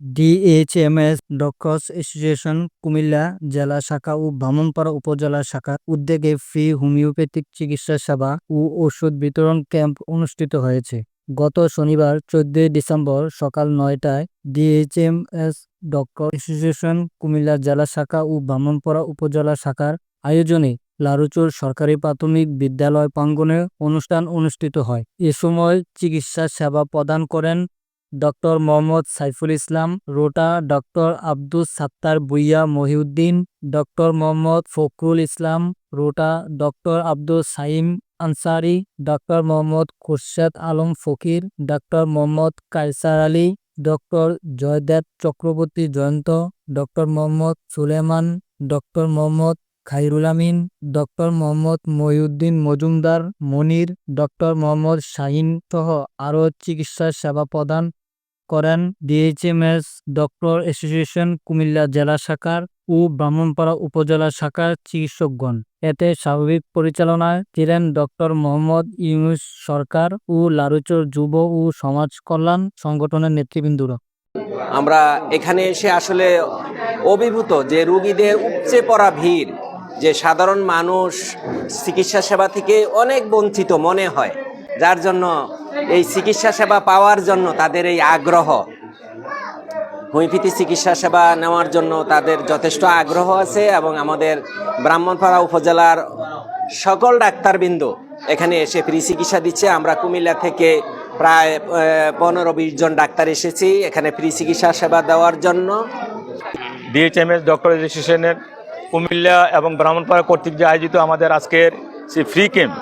DHMS doctors association Comilla জেলা শাখা ও ব্রাহ্মণপাড়া উপজেলা শাখা উদ্যোগে ফ্রি হোমিওপ্যাথিক চিকিৎসা সেবা ও ওষুধ বিতরণ ক্যাম্প অনুষ্ঠিত হয়েছে। গত শনিবার, চোদ্দই ডিসেম্বর সকাল নয়টায় ডিএইচএমএস ডক্টর অ্যাসোসিয়েশন কুমিল্লা জেলা শাখা ও ব্রাহ্মণপাড়া উপজেলা শাখার আয়োজনে লারুচর সরকারি প্রাথমিক বিদ্যালয় প্রাঙ্গণে অনুষ্ঠান অনুষ্ঠিত হয়। এ সময় চিকিৎসা সেবা প্রদান করেন ডক্টর মোহাম্মদ সাইফুল ইসলাম রোটা ডক্টর আব্দুস সাত্তার বুইয়া Mohiuddin doctor Mohammad Fakhrul Islam rota doctor Abdus Saim Ansari doctor Mohammad Khurshed Alam Fakir doctor Mohammad Kaiser Ali doctor Joydev Chakraborty Joyonto doctor Mohammad Suleman doctor Mohammad Khairul Amin doctor Mohammad Mohiuddin Majumder Monir doctor Mohammad Shahin সহ আরও চিকিৎসা সেবা প্রদান করেন DHMS doctor association, Comilla জেলা শাখার ও ব্রাহ্মণপাড়া উপজেলা শাখার চিকিৎসকগণ। এতে স্বাভাবিক পরিচালনায় ছিলেন ডক্টর মোহাম্মদ ইউনুস সরকার ও লারুচর যুব ও সমাজ কল্যাণ সংগঠনের নেতৃবৃন্দরা। আমরা এখানে এসে আসলে অভিভূত যে রুগীদের উপচে পড়া ভিড়, যে সাধারণ মানুষ চিকিৎসা সেবা থেকে অনেক বঞ্চিত মনে হয়, যার জন্য এই চিকিৎসা সেবা পাওয়ার জন্য তাদের এই আগ্রহ। হোমিওপ্যাথি চিকিৎসা সেবা নেওয়ার জন্য তাদের যথেষ্ট আগ্রহ আছে এবং আমাদের ব্রাহ্মণপাড়া উপজেলার সকল ডাক্তারবৃন্দ এখানে এসে ফ্রি চিকিৎসা দিচ্ছে। আমরা কুমিল্লা থেকে প্রায় পনেরো বিশ জন ডাক্তার এসেছি এখানে ফ্রি চিকিৎসা সেবা দেওয়ার জন্য। ডিএইচএমএস ডক্টর অ্যাসোসিয়েশনের কুমিল্লা এবং ব্রাহ্মণপাড়া কর্তৃক যে আয়োজিত আমাদের আজকের সেই ফ্রি ক্যাম্প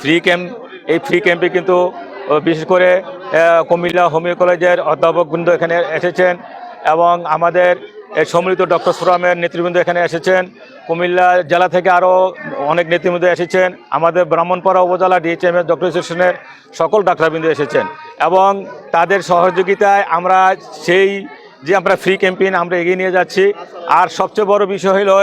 ফ্রি ক্যাম্প এই ফ্রি ক্যাম্পে কিন্তু বিশেষ করে কুমিল্লা হোমিও কলেজের অধ্যাপকবৃন্দ এখানে এসেছেন এবং আমাদের সম্মিলিত ডক্টর ফোরামের নেতৃবৃন্দ এখানে এসেছেন। কুমিল্লা জেলা থেকে আরও অনেক নেতৃবৃন্দ এসেছেন। আমাদের ব্রাহ্মণপাড়া উপজেলা ডিএচএমএস ডক্টর অ্যাসোসিয়েশনের সকল ডাক্তারবৃন্দ এসেছেন এবং তাদের সহযোগিতায় আমরা সেই যে আমরা ফ্রি ক্যাম্পেইন আমরা এগিয়ে নিয়ে যাচ্ছি। আর সবচেয়ে বড় বিষয় হলো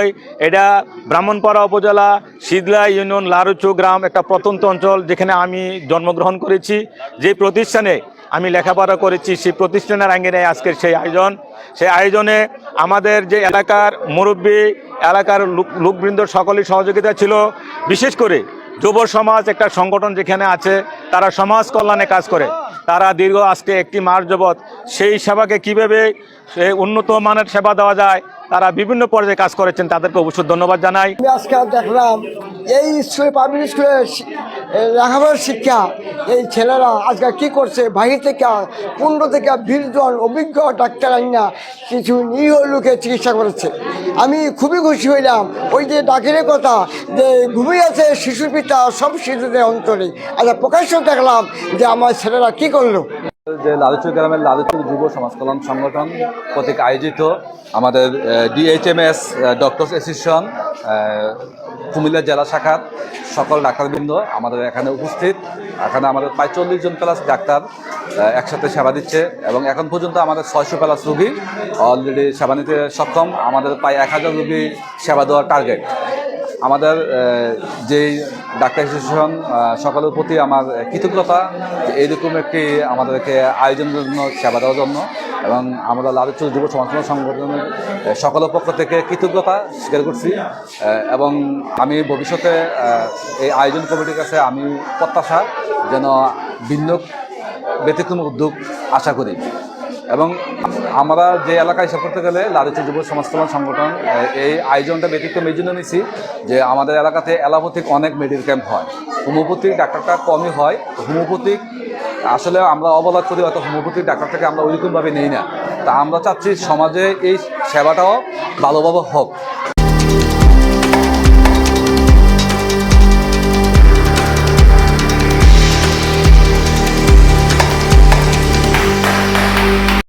এটা ব্রাহ্মণপাড়া উপজেলা শীতলা ইউনিয়ন লারুচু গ্রাম একটা প্রত্যন্ত অঞ্চল যেখানে আমি জন্মগ্রহণ করেছি। যে প্রতিষ্ঠানে আমি লেখাপড়া করেছি সেই প্রতিষ্ঠানের আঙ্গিনে আজকের সেই আয়োজন। সেই আয়োজনে আমাদের যে এলাকার মুরব্বী, এলাকার লোক, লোকবৃন্দ সকলের সহযোগিতা ছিল। বিশেষ করে যুব সমাজ একটা সংগঠন যেখানে আছে, তারা সমাজ কল্যাণে কাজ করে। তারা দীর্ঘ আজকে একটি মাস যাবৎ সেই সেবাকে কীভাবে উন্নত মানের সেবা দেওয়া যায় তারা বিভিন্ন পর্যায়ে কাজ করেছেন, তাদেরকে অবশ্যই ধন্যবাদ জানাই। আমি আজকে দেখলাম, এই স্কুলে পাবলিক স্কুলে লেখাপড়ার শিক্ষা, এই ছেলেরা আজকে কি করছে, বাহির থেকে পনেরো থেকে বিশ জন অভিজ্ঞ ডাক্তার আইনা কিছু নিরীহ লোকে চিকিৎসা করেছে। আমি খুবই খুশি হইলাম, ওই যে ডাকের কথা, যে ঘুমিয়ে আছে শিশু পিতা, সব শিশুদের অন্তরে। আচ্ছা প্রকাশ্য দেখলাম যে আমার ছেলেরা কি করল। যে লালচুর গ্রামের লালচুর যুব সমাজ কল্যাণ সংগঠন কর্তৃক আয়োজিত আমাদের ডিএইচএমএস ডক্টরস অ্যাসোসিয়েশন কুমিল্লা জেলা শাখার সকল ডাক্তারবৃন্দ আমাদের এখানে উপস্থিত। এখানে আমাদের প্রায় চল্লিশ জন প্লাস ডাক্তার একসাথে সেবা দিচ্ছে এবং এখন পর্যন্ত আমাদের ছয়শো প্লাস রুগী অলরেডি সেবা নিতে সক্ষম। আমাদের প্রায় এক হাজার রুগী সেবা দেওয়ার টার্গেট আমাদের যেই ডাক্তার অ্যাসোসিয়েশন সকলের প্রতি আমার কৃতজ্ঞতা যে এইরকম একটি আমাদেরকে আয়োজনের জন্য, সেবা দেওয়ার জন্য এবং আমরা লালচুর যুব সমাজ সংগঠনের সকলের পক্ষ থেকে কৃতজ্ঞতা স্বীকার করছি। এবং আমি ভবিষ্যতে এই আয়োজন কমিটির কাছে আমি প্রত্যাশা যেন ভিন্ন ব্যতিক্রম উদ্যোগ আশা করি। এবং আমরা যে এলাকায় হিসাব করতে গেলে লালচি যুব সমাজ কল্যাণ সংগঠন এই আয়োজনটা ব্যতিক্রম এই জন্য নিছি যে আমাদের এলাকাতে অ্যালোপ্যাথিক অনেক মেডিকেল ক্যাম্প হয়। হোমিওপ্যাথিক ডাক্তারটা কমই হয়। হোমিওপ্যাথিক আসলে আমরা অবলাদ করি অত হোমিওপ্যাথিক ডাক্তারটাকে আমরা ওইরকমভাবে নেই না। তা আমরা চাচ্ছি সমাজে এই সেবাটাও ভালোভাবে হোক।